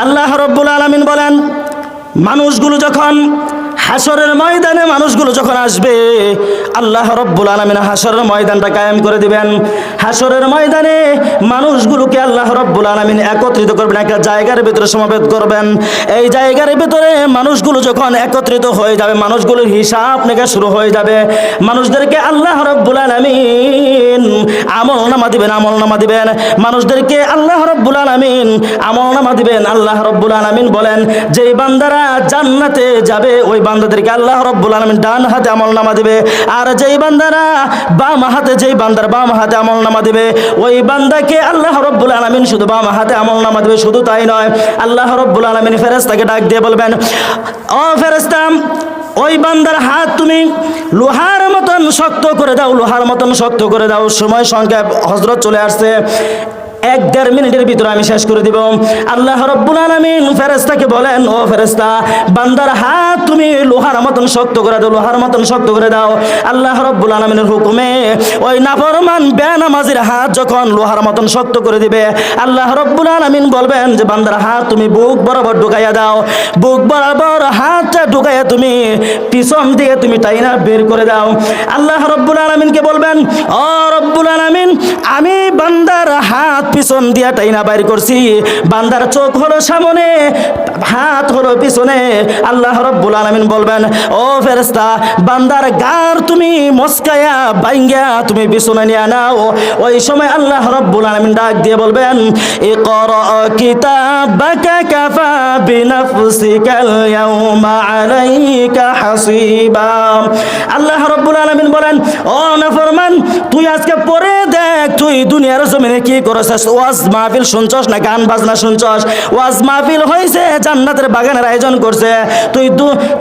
আল্লাহ রব্বুল আলমিন বলেন মানুষগুলো যখন হাসরের ময়দানে মানুষগুলো যখন আসবে, আল্লাহ রব্বুল আলমিন হাসরের ময়দানটা কায়েম করে দিবেন। হাসরের ময়দানে মানুষগুলোকে আল্লাহ রব্বুল আলমিন একত্রিত করবেন, একটা জায়গার ভিতরে সমাবেত করবেন। এই জায়গার ভিতরে মানুষগুলো যখন একত্রিত হয়ে যাবে, মানুষগুলোর হিসাব নেকা শুরু হয়ে যাবে। মানুষদেরকে আল্লাহ রব্বুল আলমিন আমল নামা দিবেন, আমল নামা দিবেন। মানুষদেরকে আল্লাহ রব্বুল আলমিন আমল নামা দিবেন। আল্লাহ রব্বুল আলমিন বলেন, যেই বান্দারা জান্নাতে যাবে, ওই বান্দাদেরকে আল্লাহ রব্বুল আলমিন ডান হাতে আমল নামা দিবে। আর যেই বান্দারা বাম হাতে, যেই বান্দার বাম হাতে আমল নামা দিবে, ওই বান্দাকে আল্লাহ রব্বুল আলমিন শুধু বাম হাতে আমল নামা দিবে, শুধু তাই নয়, আল্লাহ রব্বুল আলমিন ফেরেস্তাকে ডাক দিয়ে বলবেন, ও ফেরেস্তাম ওই বান্দার হাত তুমি লোহার মতন শক্ত করে দাও, লোহার মতন শক্ত করে দাও। সময় সংখ্যা হজরত চলে আসছে। এক দেড় মিনিটের ভিতরে আমি শেষ করে দিব। আল্লাহ রব্বুল আলমিন ফেরেস্তাকে বলেন, ও ফেরেস্তা বান্দার হাত তুমি লোহার মতন শক্ত করে দাও, লোহার মতন শক্ত করে দাও। আল্লাহ রব্বুল আলমিনের হুকুমে ওই নাফরমান বেনামাজির হাত যখন লোহার মতন শক্ত করে দিবে, আল্লাহ রব্বুল আলমিন বলবেন যে, বান্দার হাত তুমি বুক বরাবর ঢুকাইয়া দাও। বুক বরাবর হাতটা ঢুকাইয়া তুমি পিছন দিয়ে তুমি টাইনা বের করে দাও। আল্লাহ রব্বুল আলমিনকে বলবেন, ও রব্বুল আলমিন, আমি বান্দার হাত পিছন দিয়া টাইনা বাইর করছি। বান্দার চোখ হলো সামনে। হাত হলো পিছনে আল্লাহ রব্বুল আলমিন বলবেন, ও ফেরেস্তা বান্দার গার তুমি মস্কায়া বাইঙ্গা, তুমি পিছনে নিয়ে নাও। ওই সময় আল্লাহ রব্বুল আলমিন ডাক দিয়ে বলবেন এ কর কিতাবাকা কাফা বিনাফসিকাল ইয়াউমা আলাইকা হাসিবা। আল্লাহ রব্বুল আলামিন বলেন, ও নাফরমান, তুই আজকে পরে দেখ, তুই দুনিয়ার জমিনে কি করেছিস? ওয়াজ মাহফিল শুনছস না গান বাজনা শুনছস? ওয়াজ মাহফিল হয়েছে জান্নাতের বাগানের আয়োজন করছে। তুই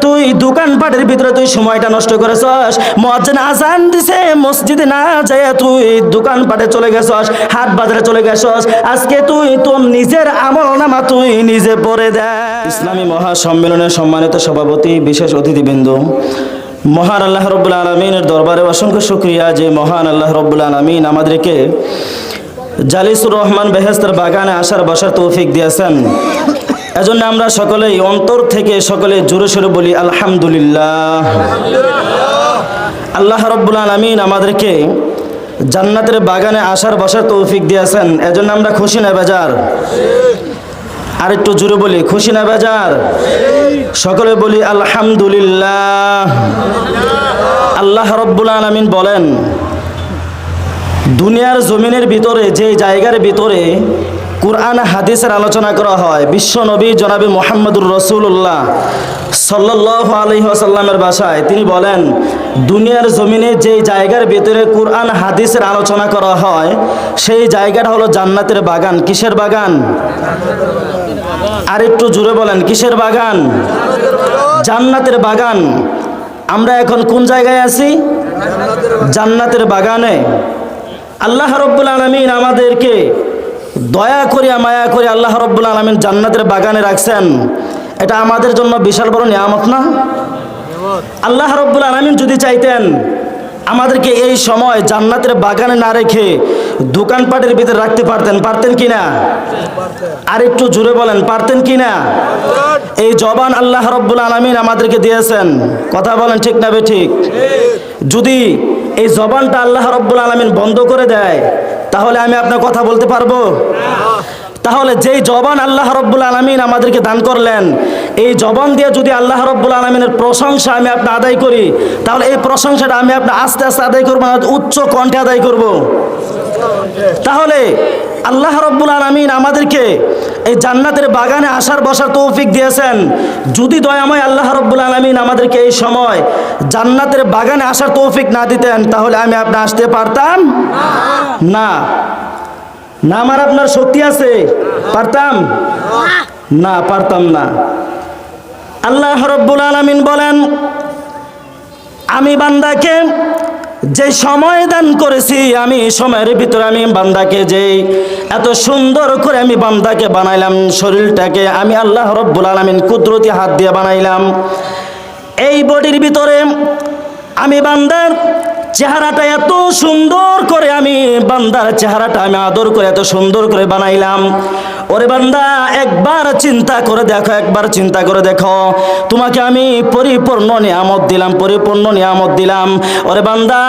তুই দোকানপাটের ভিতরে তুই সময়টা নষ্ট করেছস। মজ্জেন আজান দিছে, মসজিদে না যায় তুই দোকানপাটে চলে গেছস, হাট বাজারে চলে গেছস। আজকে তুই তোর নিজের আমল নামা তুই নিজে পড়ে দে। ইসলামী মহাসম্মেলনের সম্মানিত সভাপতি, বিশেষ অতিথিবৃন্দ, মহান আল্লাহ রব্বুল আলমিনের দরবারে অসংখ্য শুক্রিয়া যে মহান আল্লাহ রব্বুল আলমিন আমাদেরকে জালিসুর রহমান বেহেস্তের বাগানে আসার বসার তৌফিক দিয়েছেন। এজন্য আমরা সকলেই অন্তর থেকে সকলে জোরে সোরে বলি, আলহামদুলিল্লাহ। আল্লাহ রব্বুল আলমিন আমাদেরকে জান্নাতের বাগানে আসার বসার তৌফিক দিয়েছেন। এজন্য আমরা খুশি না বেজার? আর একটু জোরে বলি, খুশি না বেজার? সকলে বলি, আলহামদুলিল্লাহ। আল্লাহ রব্বুল আলমিন বলেন, দুনিয়ার জমিনের ভিতরে, যে জায়গার ভিতরে কোরআন হাদিসের আলোচনা করা হয়। বিশ্ব নবী জনাবি মোহাম্মদুর রসুল্লাহ সাল্লাহ আলহি আসাল্লামের বাসায়। তিনি বলেন, দুনিয়ার জমিনে যে জায়গার ভিতরে কোরআন হাদিসের আলোচনা করা হয়, সেই জায়গাটা হলো জান্নাতের বাগান। কিসের বাগান? আর একটু জুড়ে বলেন, কিসের বাগান? জান্নাতের বাগান। আমরা এখন কোন জায়গায় আছি? জান্নাতের বাগানে। আল্লাহ রব্বুল আলমিন আমাদেরকে দয়া করিয়া মায়া করে আল্লাহ রব্বুল আলমিন জান্নাতের বাগানে রাখছেন। এটা আমাদের জন্য বিশাল বড় নিয়ামত না? আল্লাহ রব্বুল আলমিন যদি চাইতেন আমাদেরকে এই সময় জান্নাতের বাগানে না রেখে দোকানপাটের ভিতরে রাখতে পারতেন পারতেন কি না? আর একটু জুড়ে বলেন, পারতেন কি না? এই জবান আল্লাহ রব্বুল আলমিন আমাদেরকে দিয়েছেন। কথা বলেন ঠিক না বে ঠিক? যদি এই জবানটা আল্লাহ রব্বুল আলমিন বন্ধ করে দেয়, তাহলে আমি আপনার কথা বলতে পারব তাহলে যেই জবান আল্লাহ রব্বুল আলমিন আমাদেরকে দান করলেন, এই জবান দিয়ে যদি আল্লাহ রব্বুল আলমিনের প্রশংসা আমি আপনি আদায় করি, তাহলে এই প্রশংসাটা আমি আপনি আস্তে আস্তে আদায় করব না উচ্চ কণ্ঠে আদায় করব। তাহলে আল্লাহ রব্বুল আলমিন আমাদেরকে এই জান্নাতের বাগানে আসার, বসার তৌফিক দিয়েছেন। যদি দয়াময় আল্লাহ রব্বুল আলমিন আমাদেরকে এই সময় জান্নাতের বাগানে আসার তৌফিক না দিতেন, তাহলে আমি আপনি আসতে পারতাম? না। না আমার আপনার শক্তি আছে? পারতাম? না পারতাম না। আল্লাহ রব্বুল আলমিন বলেন, আমি বান্দাকে যে সময় দান করেছি আমি, সময়ের ভিতরে আমি বান্দাকে যে এত সুন্দর করে আমি বান্দাকে বানাইলাম, শরীরটাকে আমি আল্লাহ রব্বুল আলমিন কুদরতি হাত দিয়ে বানাইলাম। এই বডির ভিতরে আমি বান্দার চেহারাটা এত সুন্দর করে আমি, বান্দার চেহারাটা আমি আদর করে এত সুন্দর করে বানাইলাম। ওরে বান্দা, একবার চিন্তা করে দেখো, একবার চিন্তা করে দেখো। তোমাকে আমি পরিপূর্ণ নিয়ামত দিলাম, পরিপূর্ণ নিয়ামত দিলাম। ওরে বান্দা,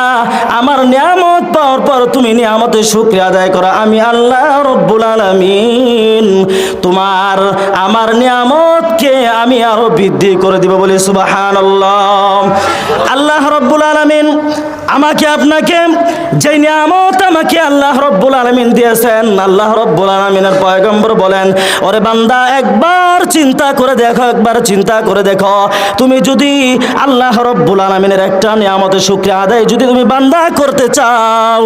আমার নিয়ামত পাওয়ার পর তুমি নিয়ামতের শুক্রিয়া আদায় করো। আমি আল্লাহ রব্বুল আলামিন, তোমার, আমার নিয়ামতকে আমি আরও বৃদ্ধি করে দিব বলে সুবহানাল্লাহ। আল্লাহ রব্বুল আলামিন আমাকে আপনাকে যে নিয়ামত আমাকে আল্লাহ রব্বুল আলমিন দিয়েছেন, আল্লাহ রব্বুল আলমিনের পয়গম্বর বলেন, ওরে বান্দা, একবার চিন্তা করে দেখো, একবার চিন্তা করে দেখো। তুমি যদি আল্লাহ রব্বুল আলমিনের একটা নিয়ামতের শুক্রিয়া আদায় যদি তুমি বান্দা করতে চাও,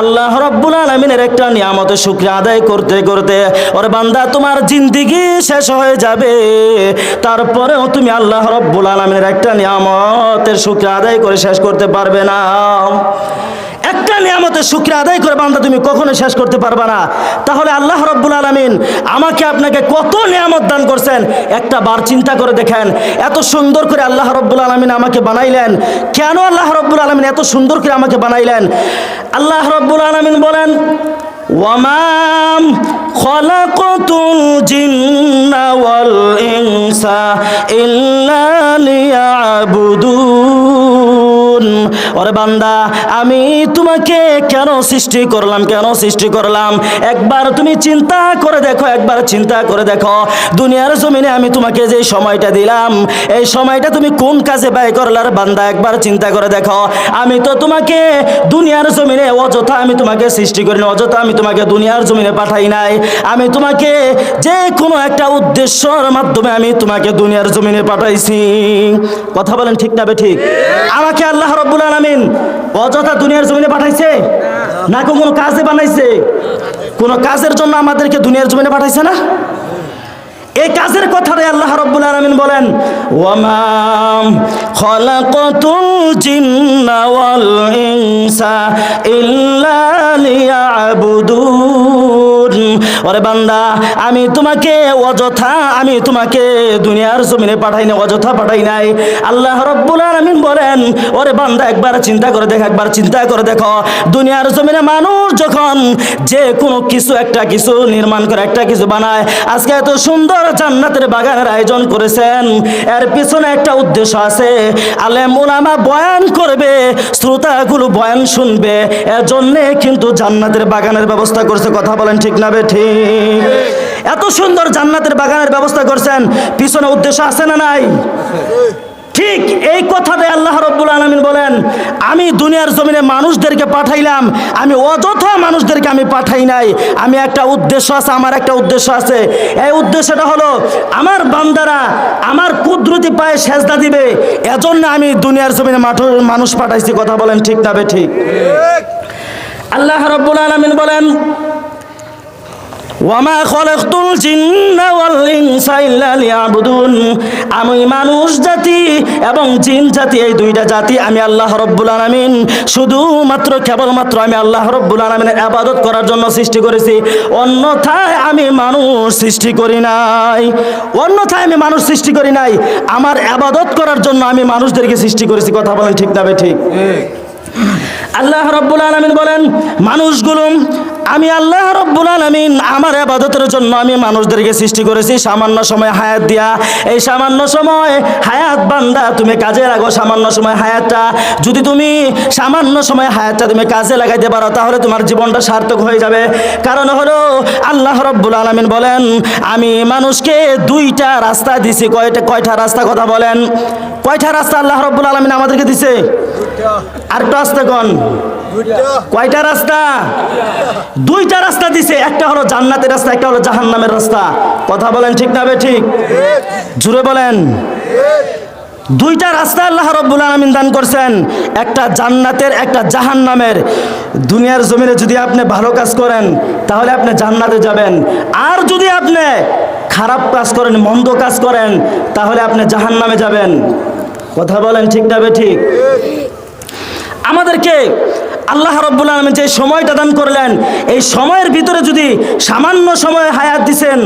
আল্লাহ রব্বুল আলমিনের একটা নিয়ামতের শুক্রিয়া আদায় করতে করতে, ওরে বান্দা, তোমার জিন্দিগি শেষ হয়ে যাবে। তারপরেও তুমি আল্লাহ রব্বুল আলমিনের একটা নিয়ামতের শুক্রিয়া আদায় করে শেষ করতে পারবে না। একটা নিয়ামতের শুক্রিয়া আদায় করে বান্দা তুমি কখনো শেষ করতে পারবে না। তাহলে আল্লাহ রব্বুল আলমিন আমাকে আপনাকে কত নিয়ামত দান করছেন? একটা বার চিন্তা করে দেখেন, এত সুন্দর করে আল্লাহ রব্বুল আলমিন আমাকে বানাইলেন। কেন আল্লাহ রব্বুল আলমিন এত সুন্দর করে আমাকে বানাইলেন? আল্লাহ রব্বুল আলমিন বলেন ওয়ামাম খলাকতুল জিন্না ওয়াল ইনসা ইল্লা লিয়াবুদুন ওরে বান্দা, আমি তোমাকে কেন সৃষ্টি করলাম, কেন সৃষ্টি করলাম? একবার তুমি চিন্তা করে দেখো, একবার চিন্তা করে দেখো। দুনিয়ার জমিনে আমি তোমাকে যে সময়টা দিলাম, এই সময়টা তুমি কোন কাজে ব্যয় করলার বান্দা, একবার চিন্তা করে দেখো। আমি তো তোমাকে দুনিয়ার জমিনে অযথা আমি তোমাকে সৃষ্টি করি না অযথা আমি তোমাকে দুনিয়ার জমিনে পাঠাই নাই। আমি তোমাকে যে কোনো একটা উদ্দেশ্যর মাধ্যমে আমি তোমাকে দুনিয়ার জমিনে পাঠাইছি। কথা বলেন ঠিক না বে ঠিক? আমাকে আল্লাহ রব্বুল আলামিন অযথা দুনিয়ার জমিনে পাঠাইছে? না কোনো কাজে বানাইছে? কোন কাজের জন্য আমাদেরকে দুনিয়ার জমিনে পাঠাইছে না? এই কাজের কথাটাই আল্লাহ রব্বুল আলামিন বলেন ওয়ামাম খলাকতুল জিন্না ওয়াল ইনসা ইল্লা লিয়াবুদুন ওরে বান্দা, আমি তোমাকে অযথা, আমি তোমাকে দুনিয়ার জমিনে পাঠাই না অযথা পাঠাই নাই। আল্লাহ রব্বুল আলামিন বলেন, ওরে বান্দা, একবার চিন্তা করে দেখো, একবার চিন্তা করে দেখো। দুনিয়ার জমিনে মানুষ যখন যে কোনো কিছু, একটা কিছু নির্মাণ করে, একটা কিছু বানায়, আজকে এত সুন্দর জান্নাতের বাগানের আয়োজন করেছেন। এর পিছনে একটা উদ্দেশ্য আছে। আলেম ওলামা বয়ান করবে, শ্রোতাগুলো বয়ান শুনবে। এর জন্যে কিন্তু জান্নাতের বাগানের ব্যবস্থা করছে, কথা বলেন ঠিক না বে ঠিক। এত সুন্দর জান্নাতের বাগানের ব্যবস্থা করছেন পিছনে উদ্দেশ্য আছে না নাই? ঠিক এই কথাটাই আল্লাহ রব্বুল আলমিন বলেন আমি দুনিয়ার জমিনে মানুষদেরকে পাঠাইলাম আমি অযথা মানুষদেরকে আমি পাঠাই নাই। আমি একটা উদ্দেশ্য আছে আমার একটা উদ্দেশ্য আছে। এই উদ্দেশ্যটা হলো আমার বান্দারা আমার কুদরতি পায়ে সেজদা দিবে এজন্য আমি দুনিয়ার জমিনে মাঠ- মানুষ পাঠাইছি কথা বলেন ঠিক না বে ঠিক? আল্লাহ রব্বুল আলমিন বলেন ওয়ামা খলাকতুল জিন্না ওয়াল ইনসা ইল্লা লিয়াবুদুন। আমি মানুষ জাতি এবং জিন জাতি এই দুইটা জাতি আমি আল্লাহ রব্বুল আলামিন। শুধুমাত্র কেবলমাত্র আমি আল্লাহ রব্বুল আলামিনের ইবাদত করার জন্য সৃষ্টি করেছি। অন্যথায় আমি মানুষ সৃষ্টি করি নাই। অন্যথায় আমি মানুষ সৃষ্টি করি নাই। আমার ইবাদত করার জন্য আমি মানুষদেরকে সৃষ্টি করেছি। কথা বলেন ঠিক না ঠিক। আল্লাহ রব্বুল আলমিন বলেন মানুষগুলো আমি আল্লাহ রব্বুল আলমিন আমার আবাদতের জন্য আমি মানুষদেরকে সৃষ্টি করেছি। সামান্য সময় হায়াত দিয়া। এই সামান্য সময় হায়াত বান্দা, তুমি কাজে লাগো। সামান্য সময় হায়াতটা যদি তুমি সামান্য সময় হায়াতটা তুমি কাজে লাগাইতে পারো, তাহলে তোমার জীবনটা সার্থক হয়ে যাবে। কারণ হলো আল্লাহ রব্বুল আলমিন বলেন, আমি মানুষকে দুইটা রাস্তা দিছি। কয়টা কয়টা রাস্তা কথা বলেন? কয়টা রাস্তা আল্লাহ রব্বুল আলমিন আমাদেরকে দিছে? আর আসতে কন? কয়টা রাস্তা? দুইটা রাস্তা দিছে, একটা হলো জান্নাতের রাস্তা, একটা হলো জাহান্নামের রাস্তা। কথা বলেন ঠিক না ঠিক? জুড়ে বলেন। দুইটা রাস্তা আল্লাহ রব্বুল আলমিন দান করছেন, একটা জান্নাতের, একটা জাহান্নামের। দুনিয়ার জমিনে যদি আপনি ভালো কাজ করেন, তাহলে আপনি জান্নাতে যাবেন। আর যদি আপনি খারাপ কাজ করেন, মন্দ কাজ করেন, তাহলে আপনি জাহান্নামে যাবেন। কথা বলেন ঠিক না ঠিক? আমাদেরকে আল্লাহ রব্বুল আলমিন যে সময়টা দান করলেন, এই সময়ের ভিতরে যদি সামান্য সময় হায়াত দিছেন,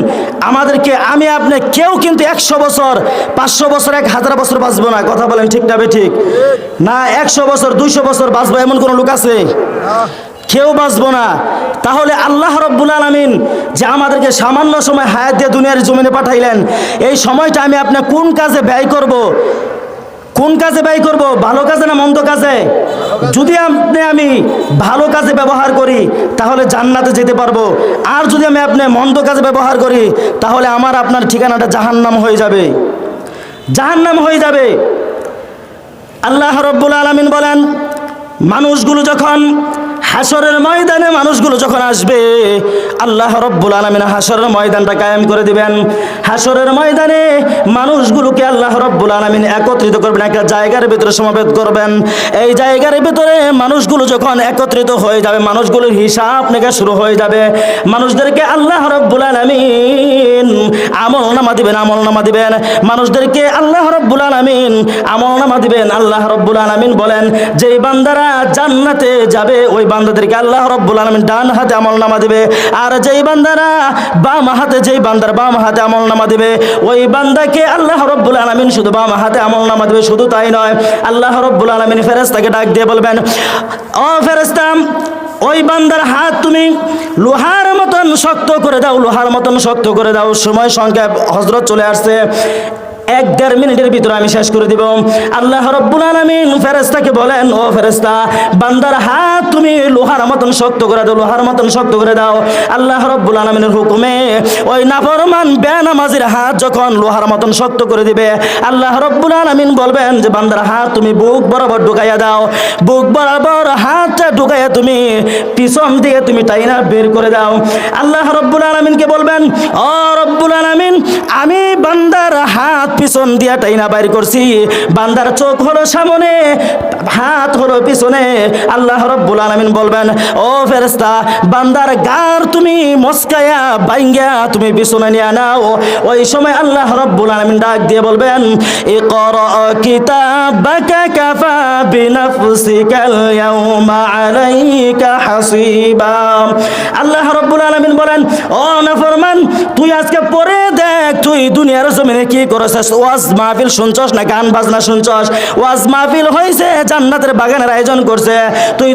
আমাদেরকে, আমি আপনি কেউ কিন্তু একশো বছর, পাঁচশো বছর, এক হাজার বছর বাঁচবো না। কথা বলেন ঠিক না ঠিক না, একশো বছর, দুইশো বছর বাঁচবো, এমন কোনো লোক আছে? কেউ বাঁচবো না। তাহলে আল্লাহ রব্বুল আলমিন যে আমাদেরকে সামান্য সময় হায়াত দিয়ে দুনিয়ার জমিনে পাঠাইলেন, এই সময়টা আমি আপনার কোন কাজে ব্যয় করব। কোন কাজে ব্যয় করব? ভালো কাজে না মন্দ কাজে? যদি আপনি আমি ভালো কাজে ব্যবহার করি, তাহলে জান্নাতে যেতে পারব। আর যদি আমি আপনি মন্দ কাজে ব্যবহার করি, তাহলে আমার আপনার ঠিকানাটা জাহান্নাম হয়ে যাবে। জাহান্নাম হয়ে যাবে। আল্লাহ রব্বুল আলমিন বলেন, মানুষগুলো যখন হাসরের ময়দানে মানুষগুলো যখন আসবে, আল্লাহ রব্বুল আলমিন হাসরের ময়দানটা কায়েম করে দিবেন। হাসরের ময়দানে মানুষগুলোকে আল্লাহ রব্বুল আলমিন একত্রিত করবেন, একটা জায়গার ভিতরে সমাবেত করবেন। এই জায়গার ভিতরে মানুষগুলো যখন একত্রিত হয়ে যাবে, মানুষগুলোর হিসাব নেগা শুরু হয়ে যাবে। মানুষদেরকে আল্লাহ রব্বুল আলমিন আমল নামা দিবেন, আমল নামা দিবেন। মানুষদেরকে আল্লাহ রব্বুল আলমিন আমল নামা দিবেন। আল্লাহ রব্বুল আলমিন বলেন, যেই বান্দারা জান্নাতে যাবে, ওই বান্দাদেরকে আল্লাহ রব্বুল আলমিন ডান হাতে আমল নামা দিবে। আর যেই বান্দারা বাম হাতে, যেই বান্দার বাম হাতে আমল নামা দিবে, ওই বান্দাকে আল্লাহ রব্বুল আলমিন শুধু বাম হাতে আমল নামা দিবে, শুধু তাই নয়, আল্লাহ রব্বুল আলমিন ফেরেস্তাকে ডাক দিয়ে বলবেন, ও ফেরেস্তাম ওই বান্দার হাত তুমি লোহার মতন শক্ত করে দাও, লোহার মতন শক্ত করে দাও। সময় সংখ্যা হজরত চলে আসছে। এক দেড় মিনিটের ভিতরে আমি শেষ করে দিব। আল্লাহ রব্বুল আলমিন ফেরেস্তাকে বলেন, ও ফেরেস্তা বান্দার হাত তুমি লোহার মতন শক্ত করে দাও, লোহার মতন শক্ত করে দাও। আল্লাহ রব্বুল আলমিনের হুকুমে ওই নাফরমান বেনামাজির হাত যখন লোহার মতন শক্ত করে দিবে, আল্লাহ রব্বুল আলমিন বলবেন যে, বান্দার হাত তুমি বুক বরাবর ঢুকাইয়া দাও। বুক বরাবর হাতটা ঢুকাইয়া তুমি পিছন দিয়ে তুমি টাইনা বের করে দাও। আল্লাহ রব্বুল আলমিনকে বলবেন, ও রব্বুল আলমিন, আমি বান্দার হাত পিছন দিয়া টাইনা বাইর করছি। বান্দার চোখ হলো সামনে, হাত হলো পিছনে। আল্লাহ রব্বুল আলমিন বলবেন, ও ফেরেস্তা বান্দার গার তুমি মস্কায়া বাইঙ্গা, তুমি পিছনে নিয়ে নাও। ওই সময় আল্লাহ রব্বুল আলমিন ডাক দিয়ে বলবেন এ ইকরা কিতাবাকা কাফা বিনাফসিকাল ইয়াউমা আলাইকা হাসিবা। আল্লাহ রব্বুল আলামিন বলেন, ও নাফরমান, তুই আজকে পরে দেখ, তুই দুনিয়ার জমিনে কি করেছিস? ওয়াজ মাহফিল শুনছস না গান বাজনা শুনছস? ওয়াজ মাহফিল হয়েছে, জান্নাতের বাগানের আয়োজন করছে। তুই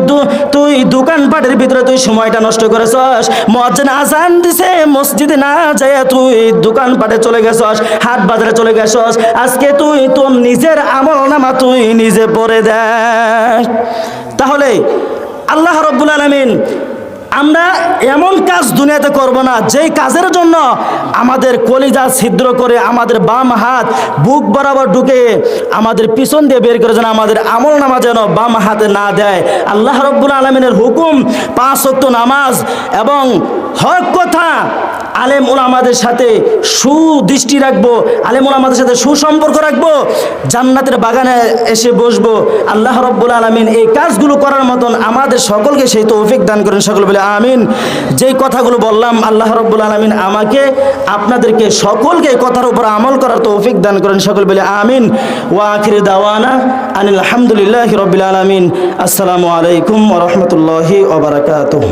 তুই দোকানপাটের ভিতরে তুই সময়টা নষ্ট করেছস। মজ্জেন আজান দিছে, মসজিদে না যায় তুই দোকানপাটে চলে গেছস, হাট বাজারে চলে গেছস। আজকে তুই তোর নিজের আমল নামা তুই নিজে পড়ে দেখ। তাহলে আল্লাহ রব্বুল আলমিন আমরা এমন কাজ দুনিয়াতে করব না, যেই কাজের জন্য আমাদের কলিজা ছিদ্র করে আমাদের বাম হাত বুক বরাবর ঢুকে আমাদের পিছন দিয়ে বের করে যেন আমাদের আমল নামা যেন বাম হাতে না দেয়। আল্লাহ রব্বুল আলমিনের হুকুম, পাঁচ সত্য নামাজ এবং হক কথা আলেম ওলামাদের সাথে সুদৃষ্টি রাখব, আলেম ওলামাদের সাথে সুসম্পর্ক রাখব, জান্নাতের বাগানে এসে বসবো। আল্লাহ রব্বুল আলমিন এই কাজগুলো করার মতন আমাদের সকলকে সেই তৌফিক দান করেন। সকল বলে, আমিন। যেই কথাগুলো বললাম, আল্লাহ রব্বুল আলমিন আমাকে, আপনাদেরকে সকলকে কথার উপর আমল করার তৌফিক দান করেন। সকল বলে, আমিন। ওয়া আখির দাওয়ানা আনিল আলহামদুলিল্লাহ রবিল আলমিন। আসসালামু আলাইকুম ওরহমতুল্লাহি ওবরাকাতুহ